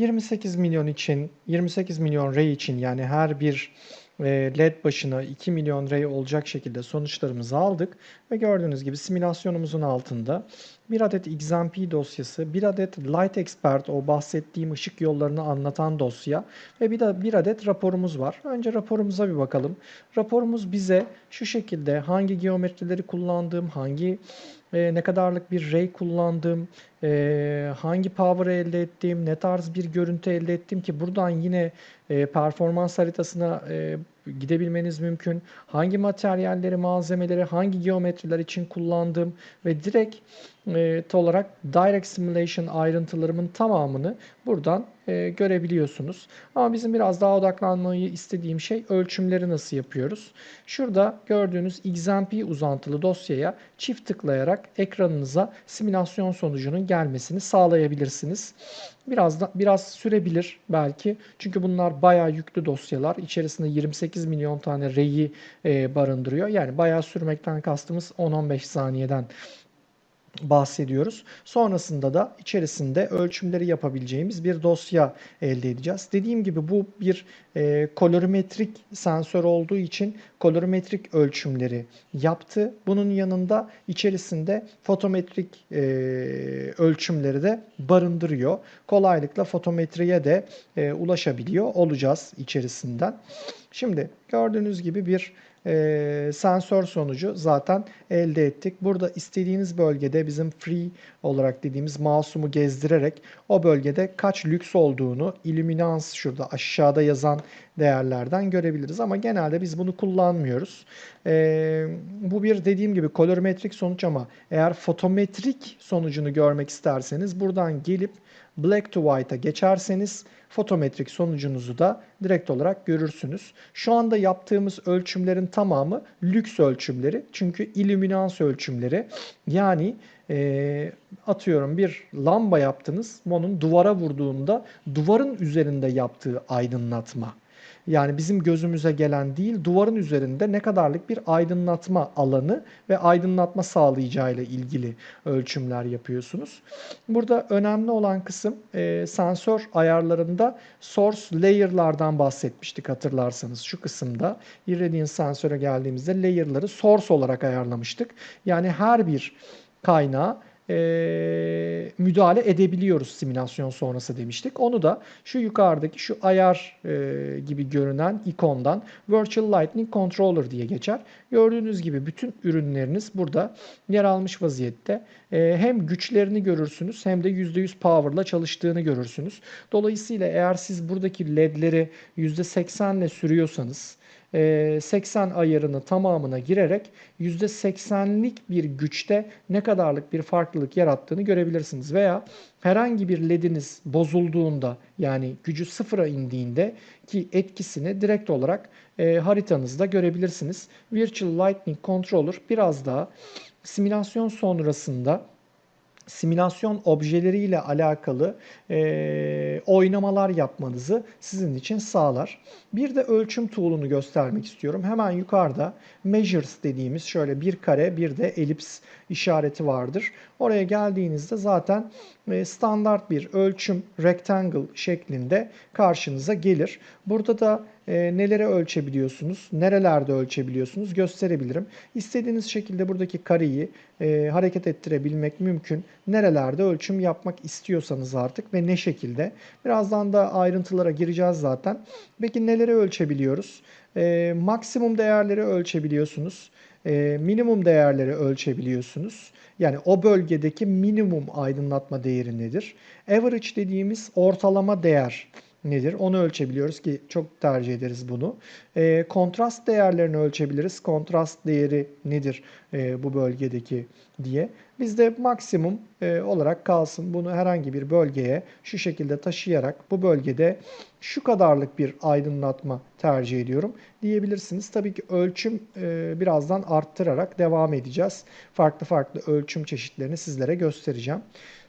28 milyon için, 28 milyon ray için yani her bir e, LED başına 2 milyon ray olacak şekilde sonuçlarımızı aldık ve gördüğünüz gibi simülasyonumuzun altında bir adet XMP dosyası, bir adet Light Expert o bahsettiğim ışık yollarını anlatan dosya ve bir de bir adet raporumuz var. Önce raporumuza bir bakalım. Raporumuz bize şu şekilde hangi geometrileri kullandığım, hangi e, ne kadarlık bir ray kullandığım, e, hangi power elde ettiğim, ne tarz bir görüntü elde ettim ki buradan yine e, performans haritasına e, gidebilmeniz mümkün. Hangi materyalleri, malzemeleri, hangi geometriler için kullandığım ve direkt e, olarak Direct Simulation ayrıntılarımın tamamını buradan e, görebiliyorsunuz. Ama bizim biraz daha odaklanmayı istediğim şey ölçümleri nasıl yapıyoruz. Şurada gördüğünüz XMP uzantılı dosyaya çift tıklayarak ekranınıza simülasyon sonucunun gelmesini sağlayabilirsiniz. Biraz da biraz sürebilir belki. Çünkü bunlar bayağı yüklü dosyalar. İçerisinde 28 milyon tane reyi e, barındırıyor. Yani bayağı sürmekten kastımız 10-15 saniyeden bahsediyoruz. Sonrasında da içerisinde ölçümleri yapabileceğimiz bir dosya elde edeceğiz. Dediğim gibi bu bir e, kolorimetrik sensör olduğu için kolorimetrik ölçümleri yaptı. Bunun yanında içerisinde fotometrik e, ölçümleri de barındırıyor. Kolaylıkla fotometriye de e, ulaşabiliyor olacağız içerisinden. Şimdi gördüğünüz gibi bir e, sensör sonucu zaten elde ettik. Burada istediğiniz bölgede bizim free olarak dediğimiz mouse'umu gezdirerek o bölgede kaç lüks olduğunu illuminans şurada aşağıda yazan değerlerden görebiliriz. Ama genelde biz bunu kullanmıyoruz. E, bu bir dediğim gibi kolorimetrik sonuç ama eğer fotometrik sonucunu görmek isterseniz buradan gelip black to white'a geçerseniz fotometrik sonucunuzu da direkt olarak görürsünüz. Şu anda yaptığımız ölçümlerin tamamı lüks ölçümleri. Çünkü illüminans ölçümleri. Yani e, atıyorum bir lamba yaptınız. Onun duvara vurduğunda duvarın üzerinde yaptığı aydınlatma. Yani bizim gözümüze gelen değil, duvarın üzerinde ne kadarlık bir aydınlatma alanı ve aydınlatma sağlayacağıyla ilgili ölçümler yapıyorsunuz. Burada önemli olan kısım e, sensör ayarlarında source layer'lardan bahsetmiştik hatırlarsanız şu kısımda. Irradiance sensöre geldiğimizde layer'ları source olarak ayarlamıştık. Yani her bir kaynağı e, müdahale edebiliyoruz simülasyon sonrası demiştik. Onu da şu yukarıdaki şu ayar e, gibi görünen ikondan Virtual Lightning Controller diye geçer. Gördüğünüz gibi bütün ürünleriniz burada yer almış vaziyette. E, hem güçlerini görürsünüz hem de %100 power'la çalıştığını görürsünüz. Dolayısıyla eğer siz buradaki ledleri %80 ile sürüyorsanız 80 ayarını tamamına girerek %80'lik bir güçte ne kadarlık bir farklılık yarattığını görebilirsiniz. Veya herhangi bir lediniz bozulduğunda yani gücü sıfıra indiğinde ki etkisini direkt olarak e, haritanızda görebilirsiniz. Virtual Lightning Controller biraz daha simülasyon sonrasında simülasyon objeleriyle alakalı e, oynamalar yapmanızı sizin için sağlar. Bir de ölçüm tool'unu göstermek istiyorum. Hemen yukarıda measures dediğimiz şöyle bir kare bir de elips işareti vardır. Oraya geldiğinizde zaten e, standart bir ölçüm rectangle şeklinde karşınıza gelir. Burada da e, neleri ölçebiliyorsunuz, nerelerde ölçebiliyorsunuz gösterebilirim. İstediğiniz şekilde buradaki kareyi e, hareket ettirebilmek mümkün. Nerelerde ölçüm yapmak istiyorsanız artık ve ne şekilde. Birazdan da ayrıntılara gireceğiz zaten. Peki neleri ölçebiliyoruz? E, maksimum değerleri ölçebiliyorsunuz. E, minimum değerleri ölçebiliyorsunuz. Yani o bölgedeki minimum aydınlatma değeri nedir? Average dediğimiz ortalama değer nedir? Onu ölçebiliyoruz ki çok tercih ederiz bunu. E, kontrast değerlerini ölçebiliriz. Kontrast değeri nedir e, bu bölgedeki diye. Bizde maksimum e, olarak kalsın. Bunu herhangi bir bölgeye şu şekilde taşıyarak bu bölgede şu kadarlık bir aydınlatma tercih ediyorum diyebilirsiniz. Tabii ki ölçüm e, birazdan arttırarak devam edeceğiz. Farklı farklı ölçüm çeşitlerini sizlere göstereceğim.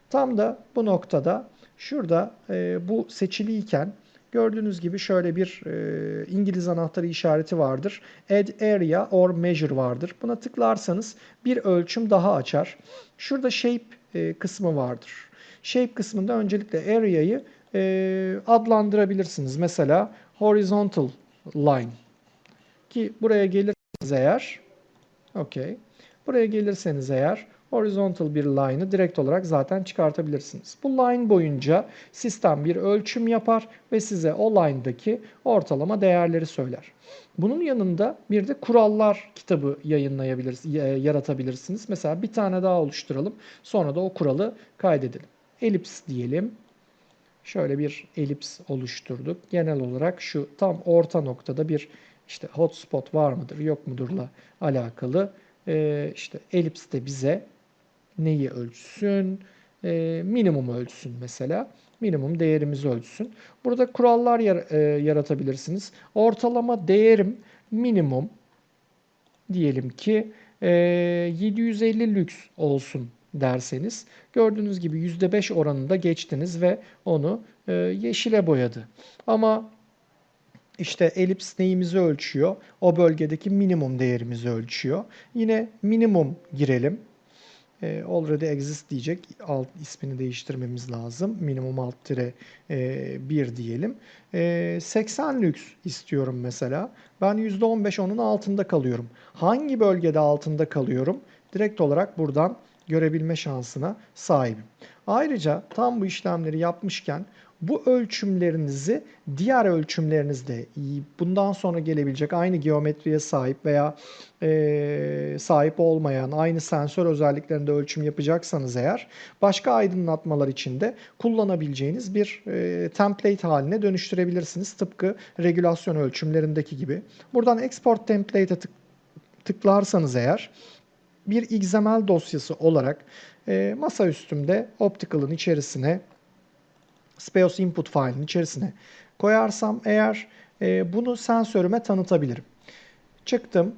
Tam da bu noktada Şurada e, bu seçiliyken gördüğünüz gibi şöyle bir e, İngiliz anahtarı işareti vardır. Add Area or Measure vardır. Buna tıklarsanız bir ölçüm daha açar. Şurada Shape e, kısmı vardır. Shape kısmında öncelikle Area'yı e, adlandırabilirsiniz. Mesela horizontal line ki buraya gelirseniz eğer okey. Buraya gelirseniz eğer horizontal bir line'ı direkt olarak zaten çıkartabilirsiniz. Bu line boyunca sistem bir ölçüm yapar ve size o line'daki ortalama değerleri söyler. Bunun yanında bir de kurallar kitabı yayınlayabilirsiniz, yaratabilirsiniz. Mesela bir tane daha oluşturalım. Sonra da o kuralı kaydedelim. Elips diyelim. Şöyle bir elips oluşturduk. Genel olarak şu tam orta noktada bir işte hotspot var mıdır yok mudurla alakalı e, işte elips de bize neyi ölçsün? E, minimum ölçsün mesela. Minimum değerimizi ölçsün. Burada kurallar yar, e, yaratabilirsiniz. Ortalama değerim minimum diyelim ki e, 750 lüks olsun derseniz gördüğünüz gibi %5 oranında geçtiniz ve onu e, yeşile boyadı. Ama işte elips neyimizi ölçüyor? O bölgedeki minimum değerimizi ölçüyor. Yine minimum girelim. E, already exist diyecek. Alt ismini değiştirmemiz lazım. Minimum alt tire e, 1 diyelim. E, 80 lüks istiyorum mesela. Ben %15 onun altında kalıyorum. Hangi bölgede altında kalıyorum? Direkt olarak buradan görebilme şansına sahibim. Ayrıca tam bu işlemleri yapmışken bu ölçümlerinizi diğer ölçümlerinizde bundan sonra gelebilecek aynı geometriye sahip veya e, sahip olmayan aynı sensör özelliklerinde ölçüm yapacaksanız eğer başka aydınlatmalar için de kullanabileceğiniz bir e, template haline dönüştürebilirsiniz. Tıpkı regülasyon ölçümlerindeki gibi. Buradan export template'e tık, tıklarsanız eğer bir XML dosyası olarak e, masa üstümde Optical'ın içerisine Speos input file'in içerisine koyarsam eğer e, bunu sensörüme tanıtabilirim. Çıktım.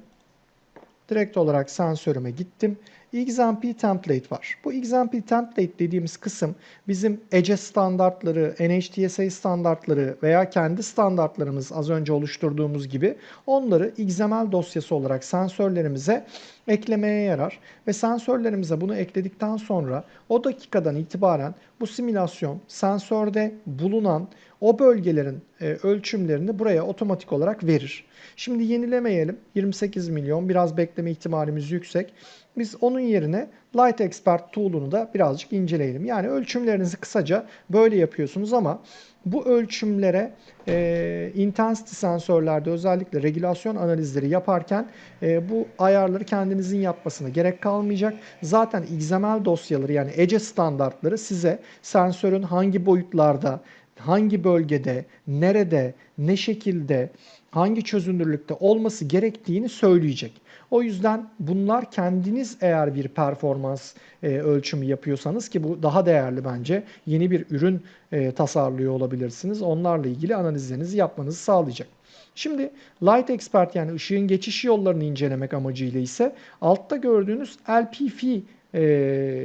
Direkt olarak sensörüme gittim. XMP template var. Bu XMP template dediğimiz kısım bizim ECE standartları, NHTSA standartları veya kendi standartlarımız az önce oluşturduğumuz gibi onları XML dosyası olarak sensörlerimize eklemeye yarar. Ve sensörlerimize bunu ekledikten sonra o dakikadan itibaren bu simülasyon sensörde bulunan o bölgelerin e, ölçümlerini buraya otomatik olarak verir. Şimdi yenilemeyelim. 28 milyon biraz bekleme ihtimalimiz yüksek. Biz onun yerine Light Expert tool'unu da birazcık inceleyelim. Yani ölçümlerinizi kısaca böyle yapıyorsunuz ama bu ölçümlere e, intensity sensörlerde özellikle regülasyon analizleri yaparken e, bu ayarları kendinizin yapmasına gerek kalmayacak. Zaten XML dosyaları yani ECE standartları size sensörün hangi boyutlarda, hangi bölgede, nerede, ne şekilde, hangi çözünürlükte olması gerektiğini söyleyecek. O yüzden bunlar kendiniz eğer bir performans e, ölçümü yapıyorsanız ki bu daha değerli bence yeni bir ürün e, tasarlıyor olabilirsiniz. Onlarla ilgili analizlerinizi yapmanızı sağlayacak. Şimdi Light Expert yani ışığın geçiş yollarını incelemek amacıyla ise altta gördüğünüz LPF e,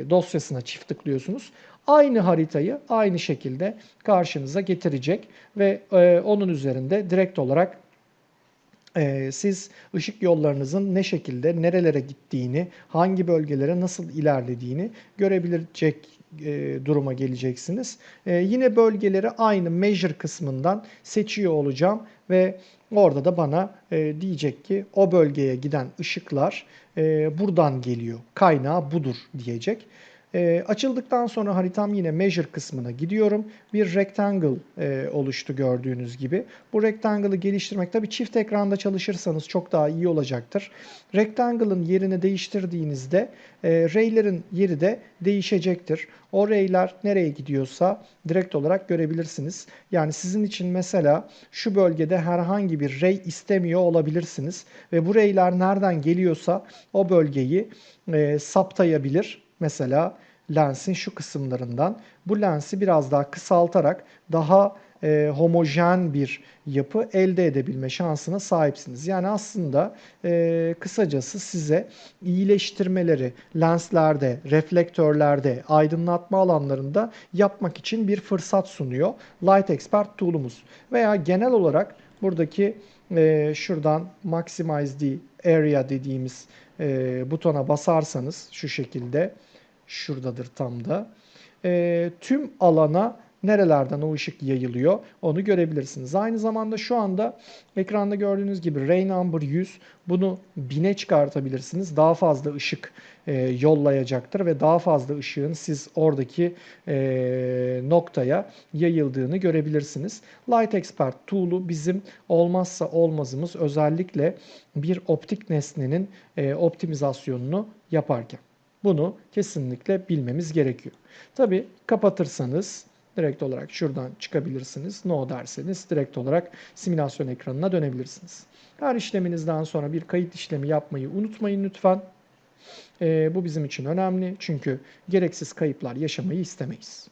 dosyasına çift tıklıyorsunuz. Aynı haritayı aynı şekilde karşınıza getirecek ve e, onun üzerinde direkt olarak siz ışık yollarınızın ne şekilde, nerelere gittiğini, hangi bölgelere nasıl ilerlediğini görebilecek e, duruma geleceksiniz. E, yine bölgeleri aynı measure kısmından seçiyor olacağım ve orada da bana e, diyecek ki o bölgeye giden ışıklar e, buradan geliyor, kaynağı budur diyecek. E, açıldıktan sonra haritam yine measure kısmına gidiyorum. Bir rectangle e, oluştu gördüğünüz gibi. Bu rectangle'ı geliştirmek tabii çift ekranda çalışırsanız çok daha iyi olacaktır. Rectangle'ın yerini değiştirdiğinizde e, ray'lerin yeri de değişecektir. O ray'ler nereye gidiyorsa direkt olarak görebilirsiniz. Yani sizin için mesela şu bölgede herhangi bir ray istemiyor olabilirsiniz. Ve bu ray'ler nereden geliyorsa o bölgeyi e, saptayabilir Mesela lensin şu kısımlarından bu lensi biraz daha kısaltarak daha e, homojen bir yapı elde edebilme şansına sahipsiniz. Yani aslında e, kısacası size iyileştirmeleri lenslerde, reflektörlerde, aydınlatma alanlarında yapmak için bir fırsat sunuyor Light Expert tool'umuz. Veya genel olarak buradaki e, şuradan Maximize the Area dediğimiz e, butona basarsanız şu şekilde şuradadır tam da. E, tüm alana nerelerden o ışık yayılıyor onu görebilirsiniz. Aynı zamanda şu anda ekranda gördüğünüz gibi ray number 100 bunu 1000'e çıkartabilirsiniz. Daha fazla ışık e, yollayacaktır ve daha fazla ışığın siz oradaki e, noktaya yayıldığını görebilirsiniz. Light Expert Tool'u bizim olmazsa olmazımız özellikle bir optik nesnenin e, optimizasyonunu yaparken. Bunu kesinlikle bilmemiz gerekiyor. Tabi kapatırsanız direkt olarak şuradan çıkabilirsiniz. No derseniz direkt olarak simülasyon ekranına dönebilirsiniz. Her işleminizden sonra bir kayıt işlemi yapmayı unutmayın lütfen. Ee, bu bizim için önemli çünkü gereksiz kayıplar yaşamayı istemeyiz.